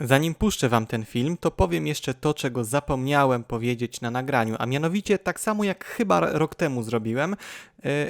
Zanim puszczę wam ten film, to powiem jeszcze to, czego zapomniałem powiedzieć na nagraniu, a mianowicie tak samo jak chyba rok temu zrobiłem,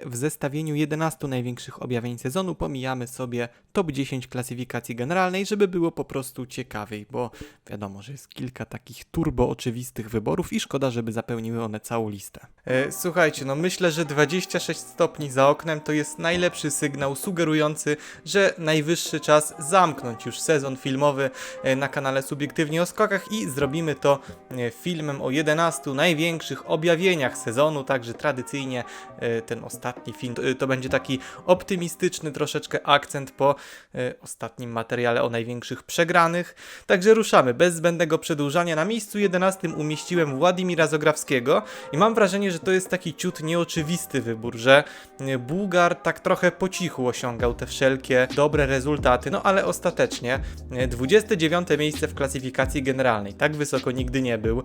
w zestawieniu 11 największych objawień sezonu pomijamy sobie top 10 klasyfikacji generalnej, żeby było po prostu ciekawiej, bo wiadomo, że jest kilka takich turbo oczywistych wyborów i szkoda, żeby zapełniły one całą listę. E, słuchajcie, no myślę, że 26 stopni za oknem to jest najlepszy sygnał sugerujący, że najwyższy czas zamknąć już sezon filmowy e, na kanale Subiektywnie o Skokach i zrobimy to e, filmem o 11 największych objawieniach sezonu, także tradycyjnie e, ten ostatni film. To, to będzie taki optymistyczny troszeczkę akcent po e, ostatnim materiale o największych przegranych. Także ruszamy, bez zbędnego przedłużania. Na miejscu 11 umieściłem Władimira Zograwskiego i mam wrażenie, że to jest taki ciut nieoczywisty wybór, że e, Bułgar tak trochę po cichu osiągał te wszelkie dobre rezultaty, no ale ostatecznie e, 29 miejsce w klasyfikacji generalnej, tak wysoko nigdy nie był,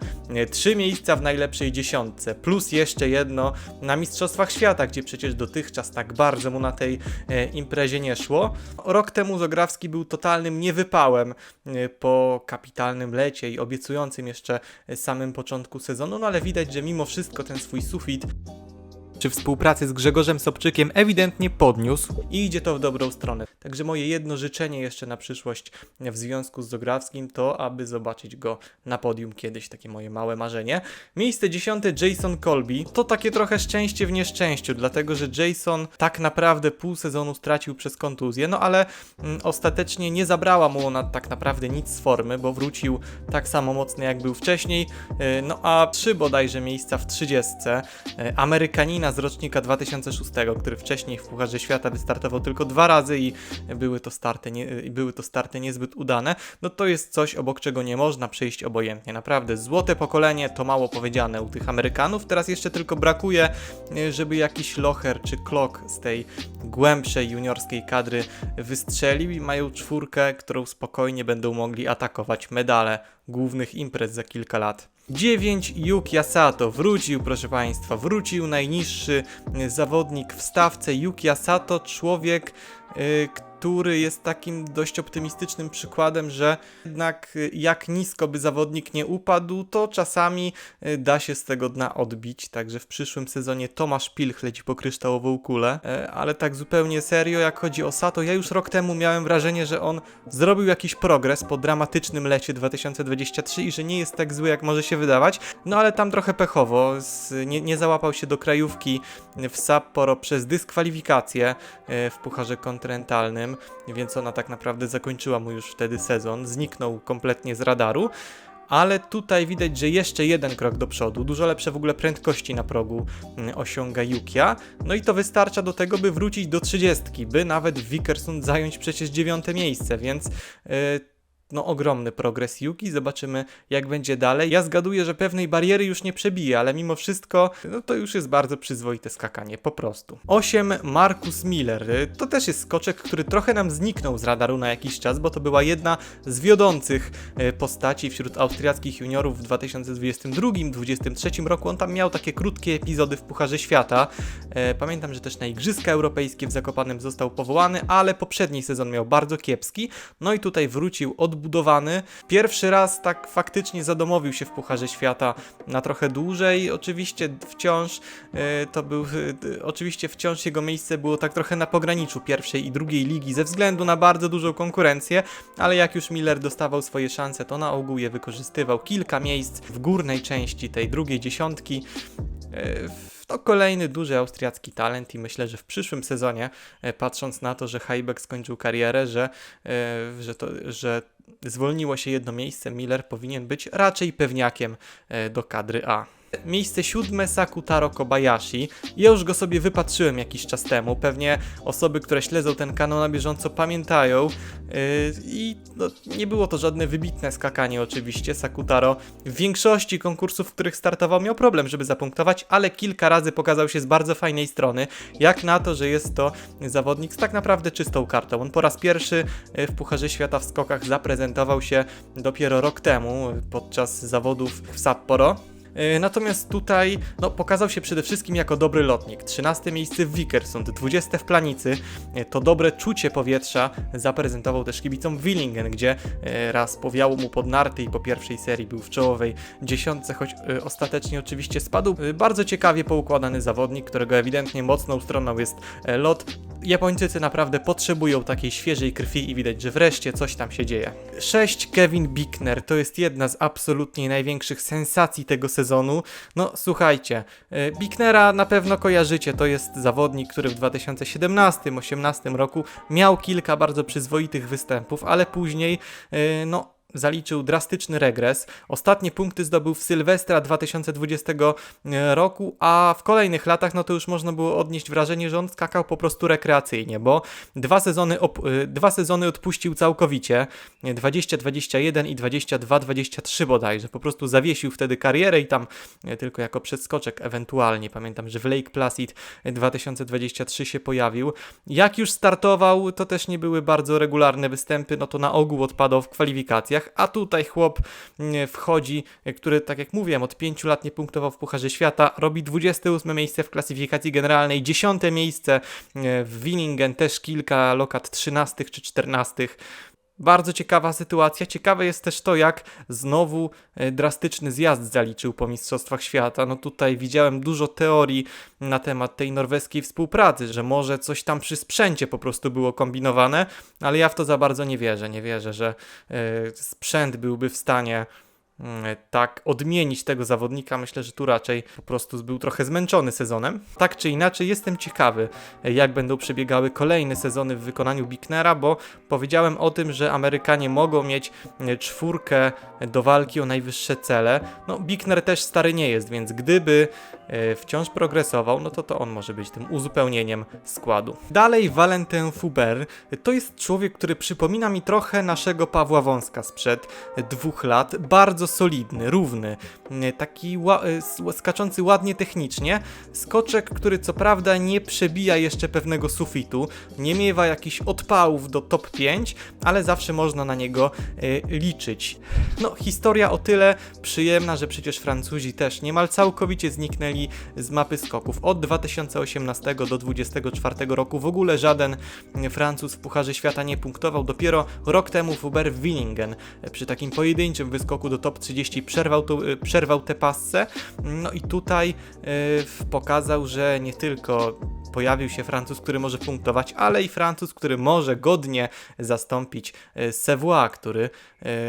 trzy miejsca w najlepszej dziesiątce, plus jeszcze jedno na Mistrzostwach Świata, gdzie przecież dotychczas tak bardzo mu na tej e, imprezie nie szło. Rok temu Zograwski był totalnym niewypałem e, po kapitalnym lecie i obiecującym jeszcze e, samym początku sezonu, no ale widać, że mimo wszystko ten swój sufit przy współpracy z Grzegorzem Sobczykiem ewidentnie podniósł i idzie to w dobrą stronę. Także moje jedno życzenie jeszcze na przyszłość w związku z Zograwskim to, aby zobaczyć go na podium kiedyś, takie moje małe marzenie. Miejsce dziesiąte Jason Colby. To takie trochę szczęście w nieszczęściu, dlatego że Jason tak naprawdę pół sezonu stracił przez kontuzję, no ale mm, ostatecznie nie zabrała mu ona tak naprawdę nic z formy, bo wrócił tak samo mocny jak był wcześniej. Yy, No a trzy bodajże miejsca w 30. Yy, Amerykanina z rocznika 2006, który wcześniej w Pucharze Świata wystartował tylko dwa razy i były to starty, nie, były to starty niezbyt udane, no to jest coś, obok czego nie można przejść obojętnie. Naprawdę, złote pokolenie to mało powiedziane u tych Amerykanów. Teraz jeszcze tylko brakuje, y, żeby jakiś locher czy klok z tej głębszej juniorskiej kadry wystrzelił i mają czwórkę, którą spokojnie będą mogli atakować medale głównych imprez za kilka lat. 9 Yuki Asato wrócił, proszę Państwa, wrócił najniższy y, zawodnik w stawce. Yuki Asato, człowiek, y, który jest takim dość optymistycznym przykładem, że jednak y, jak nisko by zawodnik nie upadł, to czasami y, da się z tego dna odbić. Także w przyszłym sezonie Tomasz Pilch leci po kryształową kulę. E, Ale tak zupełnie serio, jak chodzi o Sato, ja już rok temu miałem wrażenie, że on zrobił jakiś progres po dramatycznym lecie 2023 i że nie jest tak zły, jak może się wydawać. No ale tam trochę pechowo, nie, nie załapał się do krajówki w Sapporo przez dyskwalifikację e, w Pucharze Kontynentalnym, więc ona tak naprawdę zakończyła mu już wtedy sezon, zniknął kompletnie z radaru. Ale tutaj widać, że jeszcze jeden krok do przodu, dużo lepsze w ogóle prędkości na progu mm, osiąga Yukia. No i to wystarcza do tego, by wrócić do 30, by nawet w Vikersund zająć przecież dziewiąte miejsce, więc yy, no ogromny progres Yuki, zobaczymy jak będzie dalej. Ja zgaduję, że pewnej bariery już nie przebije, ale mimo wszystko no to już jest bardzo przyzwoite skakanie, po prostu. 8 Marcus Miller, to też jest skoczek, który trochę nam zniknął z radaru na jakiś czas, bo to była jedna z wiodących y, postaci wśród austriackich juniorów w 2022-2023 roku. On tam miał takie krótkie epizody w Pucharze Świata. E, Pamiętam, że też na Igrzyska Europejskie w Zakopanem został powołany, ale poprzedni sezon miał bardzo kiepski. No i tutaj wrócił odbudowany. Pierwszy raz tak faktycznie zadomowił się w Pucharze Świata na trochę dłużej. Oczywiście wciąż e, to był, e, oczywiście wciąż jego miejsce było tak trochę na pograniczu pierwszej i drugiej ligi ze względu na bardzo dużą konkurencję, ale jak już Miller dostawał swoje szanse, to na ogół je wykorzystywał. Kilka miejsc w górnej części tej drugiej dziesiątki. To kolejny duży austriacki talent i myślę, że w przyszłym sezonie, patrząc na to, że Heibeck skończył karierę, że, że, to, że zwolniło się jedno miejsce, Miller powinien być raczej pewniakiem e, do kadry A. Miejsce siódme Sakutaro Kobayashi. Ja już go sobie wypatrzyłem jakiś czas temu. Pewnie osoby, które śledzą ten kanał na bieżąco pamiętają. Yy, I no, nie było to żadne wybitne skakanie oczywiście. Sakutaro w większości konkursów, w których startował miał problem, żeby zapunktować, ale kilka razy pokazał się z bardzo fajnej strony. Jak na to, że jest to zawodnik z tak naprawdę czystą kartą. On po raz pierwszy yy, w Pucharze Świata w skokach zaprezentował się dopiero rok temu yy, podczas zawodów w Sapporo. E, Natomiast tutaj no, pokazał się przede wszystkim jako dobry lotnik. 13 miejsce w Vikersund, 20 w Planicy. E, To dobre czucie powietrza zaprezentował też kibicom Willingen, gdzie e, raz powiało mu pod narty i po pierwszej serii był w czołowej dziesiątce, choć ostatecznie oczywiście spadł. Bardzo ciekawie poukładany zawodnik, którego ewidentnie mocną stroną jest lot. Japończycy naprawdę potrzebują takiej świeżej krwi i widać, że wreszcie coś tam się dzieje. 6. Kevin Bickner to jest jedna z absolutnie największych sensacji tego sezonu. No słuchajcie, e, Bicknera na pewno kojarzycie, to jest zawodnik, który w 2017-18 roku miał kilka bardzo przyzwoitych występów, ale później e, no zaliczył drastyczny regres. Ostatnie punkty zdobył w Sylwestra 2020 roku, a w kolejnych latach no to już można było odnieść wrażenie, że on skakał po prostu rekreacyjnie, bo dwa sezony, y, dwa sezony odpuścił całkowicie, 20-21 i 22-23 bodajże, po prostu zawiesił wtedy karierę i tam tylko jako przedskoczek ewentualnie, pamiętam, że w Lake Placid 2023 się pojawił. Jak już startował, to też nie były bardzo regularne występy, no to na ogół odpadał w kwalifikacjach, a tutaj chłop wchodzi, który, tak jak mówiłem, od 5 lat nie punktował w Pucharze Świata, robi 28 miejsce w klasyfikacji generalnej, 10 miejsce w Willingen, też kilka lokat 13 czy 14. Bardzo ciekawa sytuacja. Ciekawe jest też to, jak znowu e, drastyczny zjazd zaliczył po Mistrzostwach Świata. No tutaj widziałem dużo teorii na temat tej norweskiej współpracy, że może coś tam przy sprzęcie po prostu było kombinowane, ale ja w to za bardzo nie wierzę. Nie wierzę, że e, sprzęt byłby w stanie tak odmienić tego zawodnika. Myślę, że tu raczej po prostu był trochę zmęczony sezonem. Tak czy inaczej, jestem ciekawy, e, jak będą przebiegały kolejne sezony w wykonaniu Bicknera, bo powiedziałem o tym, że Amerykanie mogą mieć e, czwórkę do walki o najwyższe cele. No, Bickner też stary nie jest, więc gdyby e, wciąż progresował, no to to on może być tym uzupełnieniem składu. Dalej Valentin Fuber to jest człowiek, który przypomina mi trochę naszego Pawła Wąska sprzed dwóch lat. Bardzo solidny, równy, e, taki ła- e, s- skaczący ładnie technicznie. Skoczek, który co prawda nie przebija jeszcze pewnego sufitu, nie miewa jakichś odpałów do top 5, ale zawsze można na niego e, liczyć. No, historia o tyle przyjemna, że przecież Francuzi też niemal całkowicie zniknęli z mapy skoków. Od 2018 do 2024 roku w ogóle żaden Francuz w Pucharze Świata nie punktował. Dopiero rok temu Fuber w Willingen e, przy takim pojedynczym wyskoku do top 30 przerwał, to, e, przerwał tę passę. No i tutaj e, pokazał, że nie tylko pojawił się Francuz, który może punktować, ale i Francuz, który może godnie zastąpić e, Savoie, który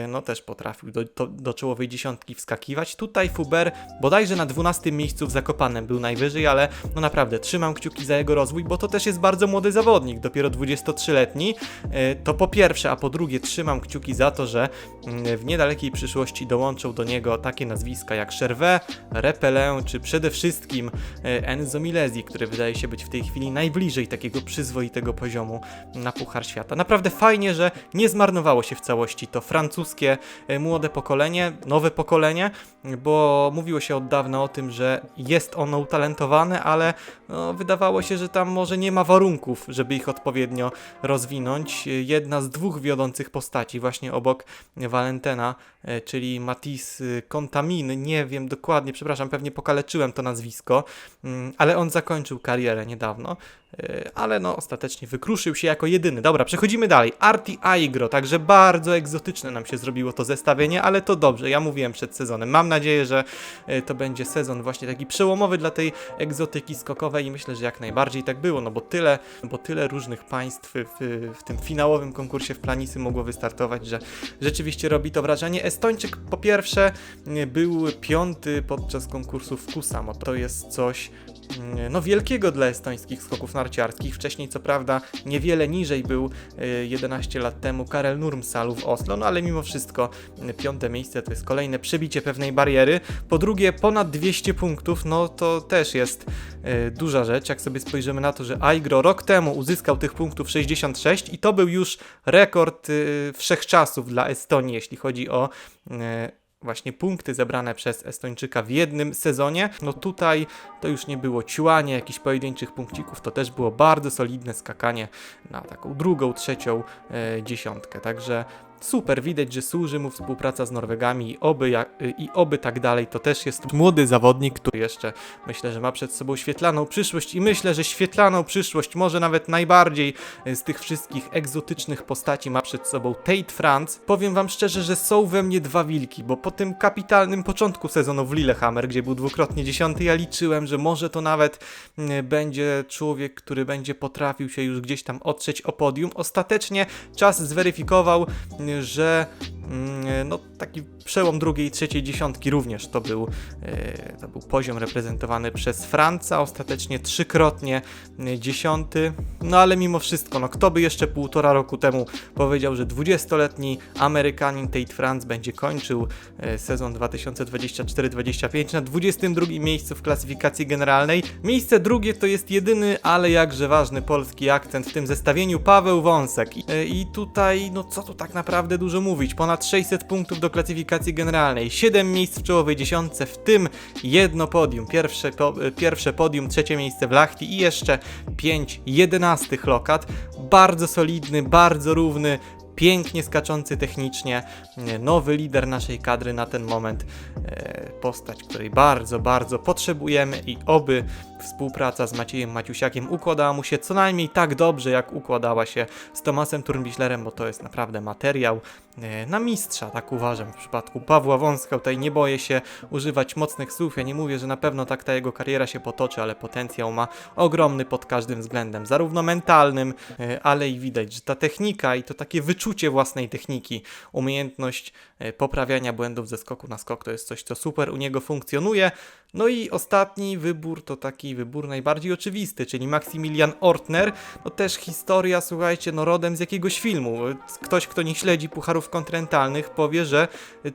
no też potrafił do, do, do czołowej dziesiątki wskakiwać. Tutaj Fuber bodajże na 12 miejscu w Zakopanem był najwyżej, ale no naprawdę trzymam kciuki za jego rozwój, bo to też jest bardzo młody zawodnik, dopiero 23-letni. E, To po pierwsze, a po drugie trzymam kciuki za to, że mm, w niedalekiej przyszłości dołączą do niego takie nazwiska jak Chervet, Repelin, czy przede wszystkim e, Enzo Milesi, który wydaje się być w tej chwili najbliżej takiego przyzwoitego poziomu na Puchar Świata. Naprawdę fajnie, że nie zmarnowało się w całości to francuskie e, młode pokolenie, nowe pokolenie, bo mówiło się od dawna o tym, że jest ono utalentowane, ale no, wydawało się, że tam może nie ma warunków, żeby ich odpowiednio rozwinąć. Jedna z dwóch wiodących postaci właśnie obok Valentena, e, czyli Matisse Contamin, nie wiem dokładnie, przepraszam, pewnie pokaleczyłem to nazwisko, mm, ale on zakończył karierę niedawno, e, ale no ostatecznie wykruszył się jako jedyny. Dobra, przechodzimy dalej. Arti Aigro, także bardzo egzotyczne nam się zrobiło to zestawienie, ale to dobrze, ja mówiłem przed sezonem. Mam nadzieję, że e, to będzie sezon właśnie taki przełomowy dla tej egzotyki skokowej i myślę, że jak najbardziej tak było, no bo tyle, bo tyle różnych państw w, w tym finałowym konkursie w Planicy mogło wystartować, że rzeczywiście robi to wrażenie. Estończyk po pierwsze e, był piąty podczas konkursu w Kusamo. To jest coś no wielkiego dla estońskich skoków narciarskich. Wcześniej co prawda niewiele niżej był e, 11 lat temu Karel Nurmsalu w Oslo, no ale mimo wszystko e, piąte miejsce to jest kolejne przebicie pewnej bariery. Po drugie ponad 200 punktów, no to też jest e, duża rzecz, jak sobie spojrzymy na to, że Aigro rok temu uzyskał tych punktów 66 i to był już rekord wszechczasów dla Estonii, jeśli chodzi o właśnie punkty zebrane przez Estończyka w jednym sezonie. No tutaj to już nie było ciłanie jakichś pojedynczych punkcików, to też było bardzo solidne skakanie na taką drugą, trzecią e, dziesiątkę. Także super, widać, że służy mu współpraca z Norwegami i oby, jak, i oby tak dalej. To też jest młody zawodnik, który jeszcze myślę, że ma przed sobą świetlaną przyszłość i myślę, że świetlaną przyszłość, może nawet najbardziej z tych wszystkich egzotycznych postaci ma przed sobą Tate France. Powiem wam szczerze, że są we mnie dwa wilki, bo po tym kapitalnym początku sezonu w Lillehammer, gdzie był dwukrotnie dziesiąty, ja liczyłem, że może to nawet mm, będzie człowiek, który będzie potrafił się już gdzieś tam otrzeć o podium. Ostatecznie czas zweryfikował, że no, taki przełom drugiej i trzeciej dziesiątki również to był, e, to był poziom reprezentowany przez Franca, ostatecznie trzykrotnie e, dziesiąty, no ale mimo wszystko, no kto by jeszcze półtora roku temu powiedział, że 20-letni Amerykanin Tate France będzie kończył e, sezon 2024-25 na 22 miejscu w klasyfikacji generalnej. Miejsce drugie to jest jedyny, ale jakże ważny polski akcent w tym zestawieniu Paweł Wąsek. E, I tutaj, no co tu tak naprawdę dużo mówić, ponad 600 punktów do klasyfikacji generalnej, 7 miejsc w czołowej dziesiątce, w tym jedno podium, pierwsze, po, e, pierwsze podium, trzecie miejsce w Lachti i jeszcze 5 jedenastych lokat. Bardzo solidny, bardzo równy, pięknie skaczący technicznie, e, nowy lider naszej kadry na ten moment, e, postać, której bardzo, bardzo potrzebujemy i oby współpraca z Maciejem Maciusiakiem układała mu się co najmniej tak dobrze, jak układała się z Tomasem Turnbichlerem, bo to jest naprawdę materiał e, na mistrza, tak uważam. W przypadku Pawła Wąska tutaj nie boję się używać mocnych słów, ja nie mówię, że na pewno tak ta jego kariera się potoczy, ale potencjał ma ogromny pod każdym względem, zarówno mentalnym, ale i widać, że ta technika i to takie wyczucie własnej techniki, umiejętność e, poprawiania błędów ze skoku na skok to jest coś, co super u niego funkcjonuje. No i ostatni wybór to taki wybór najbardziej oczywisty, czyli Maximilian Ortner. No też historia, słuchajcie, no rodem z jakiegoś filmu. Ktoś, kto nie śledzi pucharów kontynentalnych, powie, że y,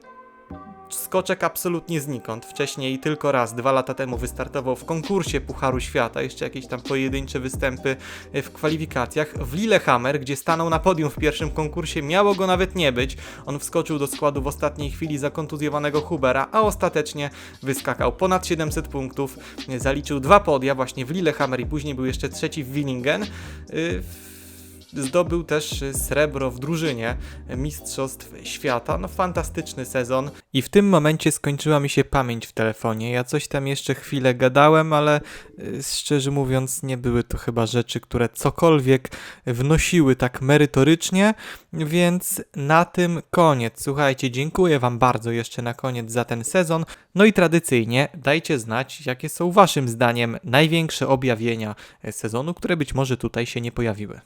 skoczek absolutnie znikąd. Wcześniej tylko raz, dwa lata temu wystartował w konkursie Pucharu Świata, jeszcze jakieś tam pojedyncze występy y, w kwalifikacjach. W Lillehammer, gdzie stanął na podium w pierwszym konkursie, miało go nawet nie być. On wskoczył do składu w ostatniej chwili za kontuzjowanego Hubera, a ostatecznie wyskakał ponad 700 punktów, zaliczył dwa podia właśnie w Lillehammer i później był jeszcze trzeci w Willingen. Y, zdobył też srebro w drużynie Mistrzostw Świata. No fantastyczny sezon. I w tym momencie skończyła mi się pamięć w telefonie. Ja coś tam jeszcze chwilę gadałem, ale y, szczerze mówiąc nie były to chyba rzeczy, które cokolwiek wnosiły tak merytorycznie, więc na tym koniec. Słuchajcie, dziękuję Wam bardzo jeszcze na koniec za ten sezon. No i tradycyjnie dajcie znać, jakie są Waszym zdaniem największe objawienia sezonu, które być może tutaj się nie pojawiły.